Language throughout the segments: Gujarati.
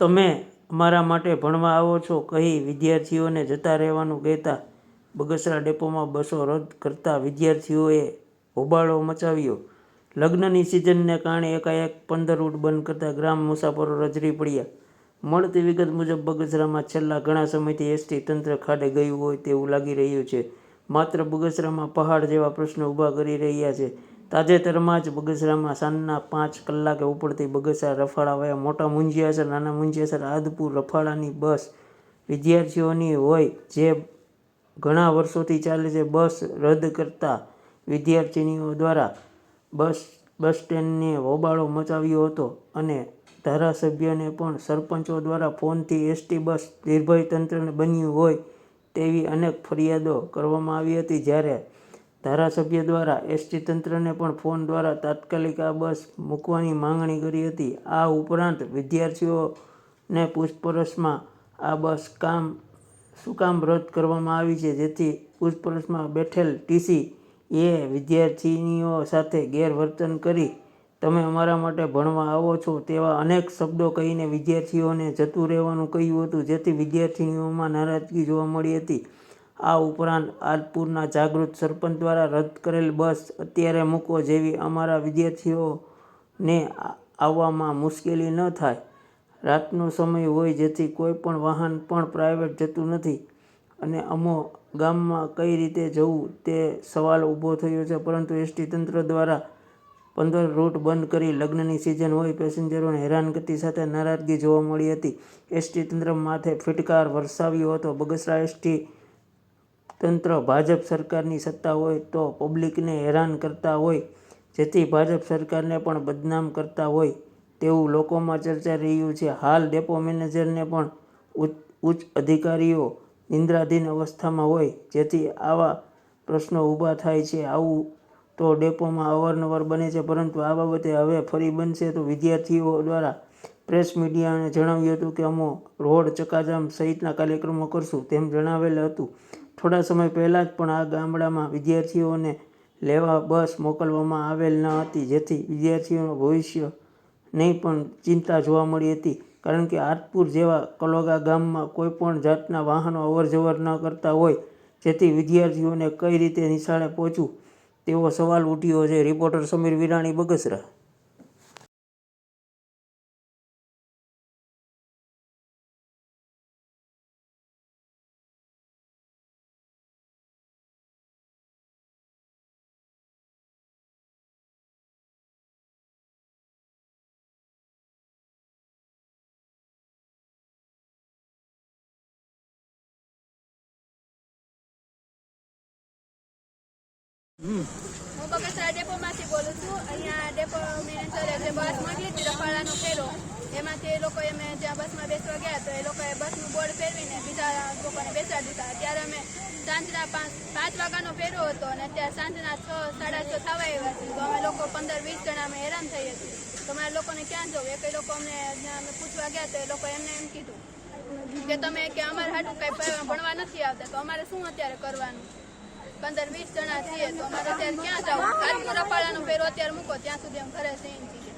તમે અમારા માટે ભણવા આવો છો, કહી વિદ્યાર્થીઓને જતા રહેવાનું કહેતા બગસરા ડેપોમાં બસો રદ કરતા વિદ્યાર્થીઓએ હોબાળો મચાવ્યો. લગ્નની સિઝનને કારણે એકાએક પંદર રૂટ બંધ કરતા ગ્રામ મુસાફરો રજરી પડ્યા. મળતી વિગત મુજબ બગસરામાં છેલ્લા ઘણા સમયથી એસટી તંત્ર ખાડે ગયું હોય તેવું લાગી રહ્યું છે. માત્ર બગસરામાં પહાડ જેવા પ્રશ્નો ઊભા કરી રહ્યા છે. તાજેતરમાં જ બગસરામાં સાંજના પાંચ કલાકે ઉપડતી બગસરા રફાળા વયા મોટા મુંજિયાસર, નાના મુંજિયાસર આદપુર રફાળાની બસ વિદ્યાર્થીઓની હોય જે ઘણા વર્ષોથી ચાલે છે. બસ રદ કરતા વિદ્યાર્થીનીઓ દ્વારા બસ બસ સ્ટેન્ડને હોબાળો મચાવ્યો હતો અને ધારાસભ્યને પણ સરપંચો દ્વારા ફોનથી એસટી બસ નિર્ભય તંત્રને બન્યું હોય તેવી અનેક ફરિયાદો કરવામાં આવી હતી. જ્યારે ધારાસભ્ય દ્વારા એસટી તંત્રને પણ ફોન દ્વારા તાત્કાલિક આ બસ મૂકવાની માંગણી કરી હતી. આ ઉપરાંત વિદ્યાર્થીઓને પૂછપરછમાં આ બસ કામ, શું કામ રદ કરવામાં આવી છે? જેથી પૂછપરછમાં બેઠેલ ટીસી એ વિદ્યાર્થીનીઓ સાથે ગેરવર્તન કરી, તમે અમારા માટે ભણવા આવો છો તેવા અનેક શબ્દો કહીને વિદ્યાર્થીઓને જતું રહેવાનું કહ્યું હતું. જેથી વિદ્યાર્થીનીઓમાં નારાજગી જોવા મળી હતી. આ ઉપરાંત આદપુરના જાગૃત સરપંચ દ્વારા રદ કરેલ બસ અત્યારે મૂકો જેવી અમારા વિદ્યાર્થીઓને આવવામાં મુશ્કેલી ન થાય. રાતનો સમય હોય જેથી કોઈ પણ વાહન પણ પ્રાઇવેટ જતું નથી અને અમો ગામમાં કઈ રીતે જવું તે સવાલ ઊભો થયો છે. પરંતુ એસટી તંત્ર દ્વારા પંદર રૂટ બંધ કરી લગ્નની સિઝન હોય પેસેન્જરોને હેરાનગતિ સાથે નારાજગી જોવા મળી હતી. એસટી તંત્ર માથે ફિટકાર વરસાવ્યો હતો. બગસરા એસટી તંત્ર ભાજપ સરકારની સત્તા હોય તો પબ્લિકને હેરાન કરતા હોય, જેથી ભાજપ સરકારને પણ બદનામ કરતા હોય તેવું લોકોમાં ચર્ચાઈ રહ્યું છે. હાલ ડેપો મેનેજરને પણ ઉચ્ચ અધિકારીઓ નિંદ્રાધીન અવસ્થામાં હોય, જેથી આવા પ્રશ્નો ઊભા થાય છે. આવું તો ડેપોમાં અવારનવાર બને છે, પરંતુ આ બાબતે હવે ફરી બનશે તો વિદ્યાર્થીઓ દ્વારા પ્રેસ મીડિયાને જણાવ્યું હતું કે અમો રોડ ચકાજામ સહિતના કાર્યક્રમો કરશું તેમ જણાવેલ હતું. થોડા સમય પહેલાં જ પણ આ ગામડામાં વિદ્યાર્થીઓને લેવા બસ મોકલવામાં આવેલ ન હતી, જેથી વિદ્યાર્થીઓનું ભવિષ્ય નહીં પણ ચિંતા જોવા મળી હતી. કારણ કે આતપુર જેવા કલોગા ગામમાં કોઈ પણ જાતના વાહનો અવરજવર ન કરતા હોય, જેથી વિદ્યાર્થીઓને કઈ રીતે નિશાળે પહોંચવું, તેવો સવાલ ઉઠ્યો છે. રિપોર્ટર સમીર વિરાણી, બગસરા. હું બગસરા ડેપોમાંથી બોલું છું. અહીંયા ડેપો બસ મોકલી હતી, રફાળાનો ફેરો, એમાંથી એ લોકોએ અમે જ્યાં બસમાં બેસવા ગયા તો એ લોકોએ બસનું બોર્ડ ફેરવીને બીજા લોકોને બેસાડી દીધા. ત્યારે અમે સાંજના પાંચ પાંચ વાગ્યાનો ફેરો હતો અને અત્યારે સાંજના છ, સાડા છ થવા આવ્યા છે. તો અમે લોકો પંદર, વીસ જણા અમે હેરાન થઈએ છીએ. તો લોકોને ક્યાં જવું? એક લોકો અમને અમે પૂછવા ગયા તો એ લોકો એમને એમ કીધું કે તમે કે અમારે હાટું કઈ ભણવા નથી આવતા, તો અમારે શું અત્યારે કરવાનું? પંદર વીસ જણા છીએ તો અમારે અત્યારે ક્યાં જવું? આજનું રપાળાનો ફેરો અત્યારે મૂકો ત્યાં સુધી અમે ઘરે જઈને છીએ.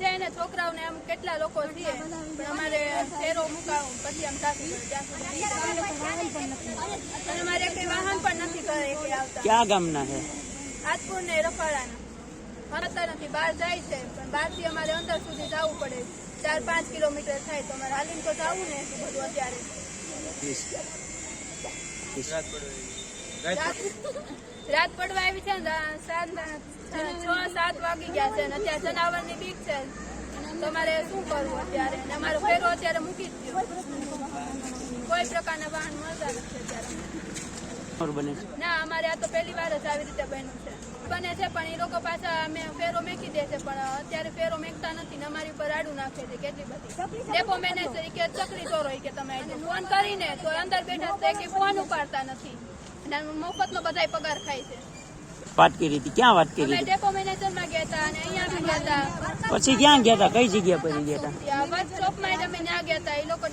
જાય ને છોકરાઓને આમ કેટલા લોકો છીએ પણ અમારે ફેરો મુકાવું પછી આમ થાકી ત્યાં અમારે કઈ વાહન પણ નથી ઘરે આવતા. ક્યાં ગામના છે આજપુર ને રફાળાના ફરતા નથી બહાર જાય છે પણ બહારથી અમારે અંદર સુધી જવું પડે. ચાર પાંચ કિલોમીટર થાય તો અમારે હાલીને તો જવું ને બધું અત્યારે. રાત પડવા આવી છે છ સાત વાગી ગયા છે ને, અત્યારે જનાવરની બીક છે. તમારે શું કરવું અત્યારે? અને અમારો ફેરો અત્યારે મૂકી જ ગયો. કોઈ પ્રકારના વાહન મળતા નથી અત્યારે. ના, અમારે આ તો પહેલી વાર જ આવી રીતે બન્યું છે. બને છે, પણ એ લોકો પાછા અમે ફેરો મેકી દે છે, પણ અત્યારે ફેરો મેકતા નથી ને અમારી ઉપર આડું નાખે છે કેટલી બધી. ડેપો મેનેજર કે ચકરી ચોરો કે તમે ફોન કરીને તો અંદર બેઠા છે કે ફોન ઉપાડતા નથી. અને મફતનો બધાય પગાર ખાય છે. વાત કરી હતી ક્યાં વાત કરી હતી? ડેપો મેનેજરમાં ગયા હતા અને અહીંયા બી ગયા હતા. પછી ક્યાં ગયા હતા? કઈ જગ્યા પર ગયા હતા? બસ ચોકમાં અમે ત્યાં ગયા હતા. એ લોકો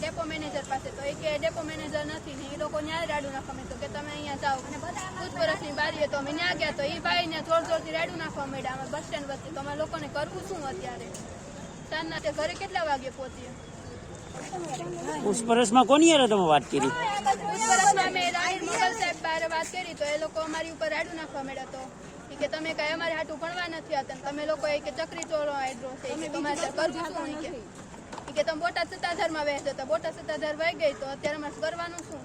ડેપો મેનેજર પાસે. તો એ કે ડેપો મેનેજર નથી ને એ લોકો ત્યાં રાડુ નાખવા મેં તો કે તમે અહીંયા જાઓ. અને પૂછપરછની બારીએ તો અમે ત્યાં ગયા તો એ ભાઈ ને જોરથી રાડુ નાખવા માંડ્યા. અમે બસ સ્ટેન્ડ વચ્ચે. તો અમે લોકોને કરવું શું અત્યારે? સાંજના ઘરે કેટલા વાગે પહોંચીએ? પૂછપરછમાં કોની યાર તમે વાત કરી? વાત કરી, તો એ લોકો અમારી ઉપર રાડું નાખવા મળ્યા તો. કે તમે કઈ અમારે હાટું ભણવા નથી આવતા તમે લોકો એ કે ચક્રી ચોરો આડરો છે કે તમારે કરવું શું? કે તમે બોટા સત્તાધારમાં વહે તો બોટા સત્તાધાર વહી ગઈ તો અત્યારે અમારે કરવાનું શું?